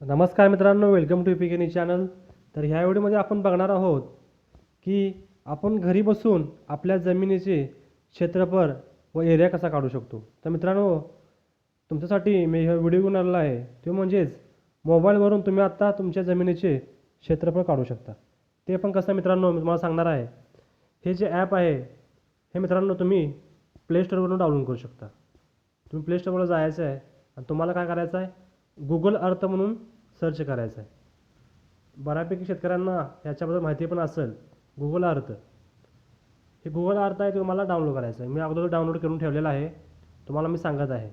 नमस्कार मित्रांनो welcome to पिकेनी channel तर ह्या व्हिडिओमध्ये आपण बघणार आहोत की आपण घरी बसून आपल्या जमिनीचे क्षेत्रफळ व एरिया कसा काढू शकतो. तर मित्रांनो तुमच्यासाठी मी हा व्हिडिओ घेऊन आलेला आहे. तो म्हणजेच मोबाईलवरून तुम्ही आत्ता तुमच्या जमिनीचे क्षेत्रफळ काढू शकता. ते पण कसं मित्रांनो मी तुम्हाला सांगणार आहे. हे जे ॲप आहे हे मित्रांनो तुम्ही प्ले स्टोरवरून डाउनलोड करू शकता. तुम्ही प्ले स्टोरवर जायचं आहे आणि तुम्हाला काय करायचं आहे? गुगल अर्थ म्हणून सर्च करायचं आहे. बऱ्यापैकी शेतकऱ्यांना ह्याच्याबद्दल माहिती पण असेल. गुगल अर्थ हे गुगल अर्थ आहे तुम्हाला डाउनलोड करायचं आहे. मी अगोदर डाउनलोड करून ठेवलेलं आहे. तुम्हाला मी सांगत आहे.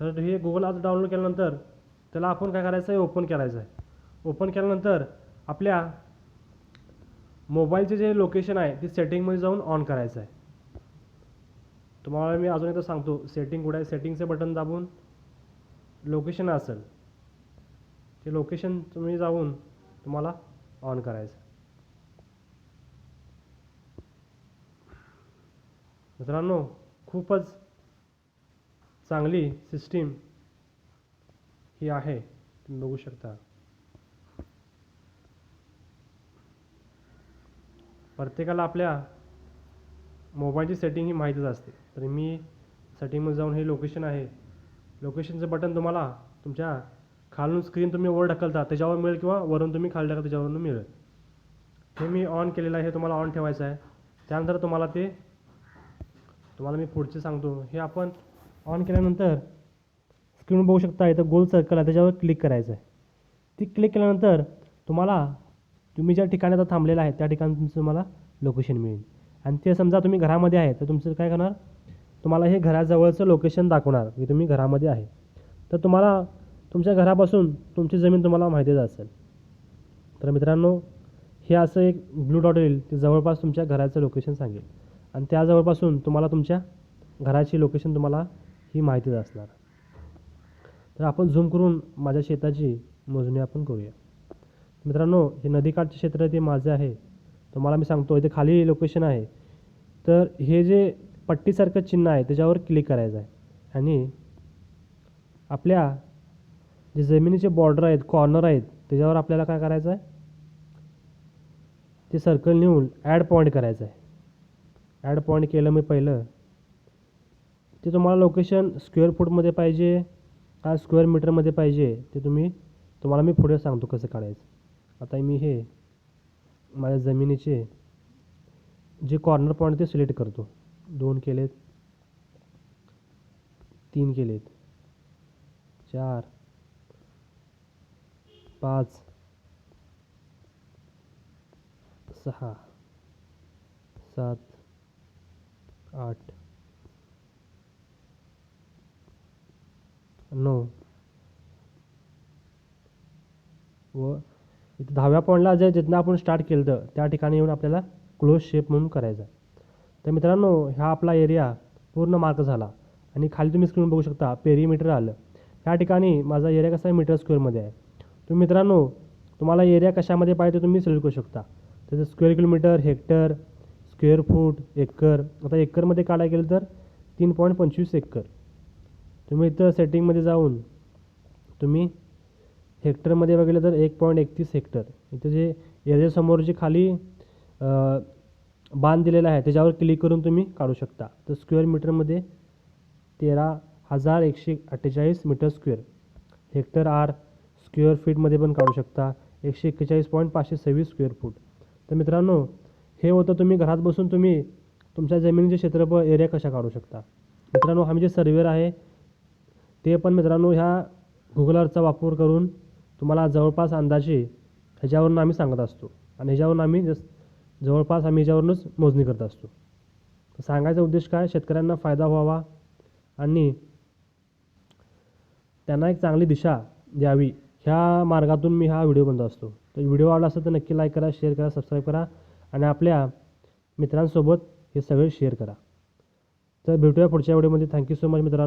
तर हे गुगल अर्थ डाउनलोड केल्यानंतर त्याला आपण काय करायचं आहे? ओपन करायचं आहे. ओपन केल्यानंतर आपल्या मोबाईलचे जे लोकेशन आहे ते सेटिंगमध्ये जाऊन ऑन करायचं आहे. तुम्हाला मी अजून एकदा सांगतो. सेटिंग कुठे आहे? सेटिंगचं बटन दाबून लोकेशन असेल. ते लोकेशन तुम्ही जाऊन तुम्हाला ऑन करायचं. मित्रांनो खूपच चांगली सिस्टीम ही आहे. तुम्ही बघू शकता. प्रत्येकाला आपल्या मोबाईलची सेटिंग ही माहितीच असते. तर मी सेटिंगमध्ये जाऊन हे लोकेशन आहे. लोकेशनचं बटन तुम्हाला तुमच्या खालून स्क्रीन तुम्ही वर ढकलता त्याच्यावर मिळेल किंवा वरून तुम्ही खाली ढकलता त्याच्यावरून मिळेल. हे मी ऑन केलेलं आहे हे तुम्हाला ऑन ठेवायचं आहे. त्यानंतर तुम्हाला ते तुम्हाला मी पुढचे सांगतो. हे आपण ऑन केल्यानंतर स्क्रीन बघू शकता इथं गोल सर्कल आहे त्याच्यावर क्लिक करायचं आहे. ती क्लिक केल्यानंतर तुम्हाला तुम्ही ज्या ठिकाणी आता थांबलेलं आहे त्या ठिकाणी तुमचं तुम्हाला लोकेशन मिळेल. आणि ते समजा तुम्ही घरामध्ये आहे तर तुमचं काय करणार? तुम्हाला हे घराजवळचं लोकेशन दाखवणार की तुम्ही घरामध्ये आहे. तर तुम्हाला तुमच्या घरापासून तुमची जमीन तुम्हाला माहितीच असेल. तर मित्रांनो हे असं एक ब्लू डॉट येईल ते जवळपास तुमच्या घराचं लोकेशन सांगेल. आणि त्या जवळपासून तुम्हाला तुमच्या घराची लोकेशन तुम्हाला ही माहितीच असणार. तर आपण झूम करून माझ्या शेताची मोजणी आपण करूया. मित्रांनो हे नदीकाठचे क्षेत्र ते माझे आहे. तुम्हाला मी सांगतो इथे खाली लोकेशन आहे. तर हे जे पट्टीसारखं चिन्ह आहे त्याच्यावर क्लिक करायचं आहे. आणि आपल्या जे जमिनीचे बॉर्डर आहेत कॉर्नर आहेत त्याच्यावर आपल्याला काय करायचं आहे? ते सर्कल नेऊन ॲड पॉईंट करायचं आहे. ॲड पॉईंट केलं मी पहिलं. ते तुम्हाला लोकेशन स्क्वेअर फूटमध्ये पाहिजे का स्क्वेअर मीटरमध्ये पाहिजे ते तुम्ही तुम्हाला मी पुढे सांगतो कसं काढायचं. आता मी हे माझ्या जमिनीचे जे कॉर्नर पॉईंट ते सिलेक्ट करतो. दोन केलेत. तीन केलेत. चार. पाच. सहा. सात. आठ. नऊ. व इथं दहाव्या पॉईंटला जे जिथनं आपण स्टार्ट केलं तर त्या ठिकाणी येऊन आपल्याला क्लोज शेप म्हणून करायचा तर मित्रांनो हा आपला एरिया पूर्ण मार्क झाला. आणि खाली तुम्ही स्क्रीन बघू शकता पेरीमीटर आलं. ह्या ठिकाणी माझा एरिया कसा आहे? मीटर स्क्वेअरमध्ये आहे. तुम्ही मित्रांनो तुम्हाला एरिया कशामध्ये पाहिजे तुम्ही सिलेक्ट करू शकता. त्याचं square kilometre hectare square foot acre. आता एकरमध्ये काढायला गेलं तर तीन पॉईंट पंचवीस एकर. तुम्ही इथं सेटिंगमध्ये जाऊन तुम्ही हेक्टरमध्ये बघितलं तर एक पॉईंट एकतीस हेक्टर इथं जे एरियासमोर जे खाली बांध दिलेला आहे त्याच्यावर क्लिक करून तुम्ही काढू शकता. तर स्क्वेअर मीटरमध्ये तेरा हजार एकशे अठ्ठेचाळीस metre square hectare are square फीटमध्ये पण काढू शकता. एकशे एक्केचाळीस पॉईंट पाचशे सव्वीस स्क्वेअर फूट तर मित्रांनो हे होतं तुम्ही घरात बसून तुम्ही तुमच्या जमिनीचे क्षेत्रफळ एरिया कशा काढू शकता. मित्रांनो आम्ही जे सर्वेअर आहे ते पण मित्रांनो ह्या गुगल अर्थचा वापर करून तुम्हाला जवळपास अंदाजे ह्याच्यावरून आम्ही सांगत असतो. आणि ह्याच्यावरून आम्ही जस जवळपास आम्ही ह्याच्यावरूनच मोजणी करत असतो. तर सांगायचा उद्देश काय? शेतकऱ्यांना फायदा व्हावा आणि त्यांना एक चांगली दिशा द्यावी. ह्या मार्गातून मी हा व्हिडिओ बनवत असतो. तर व्हिडिओ आवडला असेल तर नक्की लाईक करा शेअर करा सबस्क्राईब करा आणि आपल्या मित्रांसोबत हे सगळे शेअर करा. तर भेटूया पुढच्या व्हिडिओमध्ये थँक्यू सो मच मित्रांनो.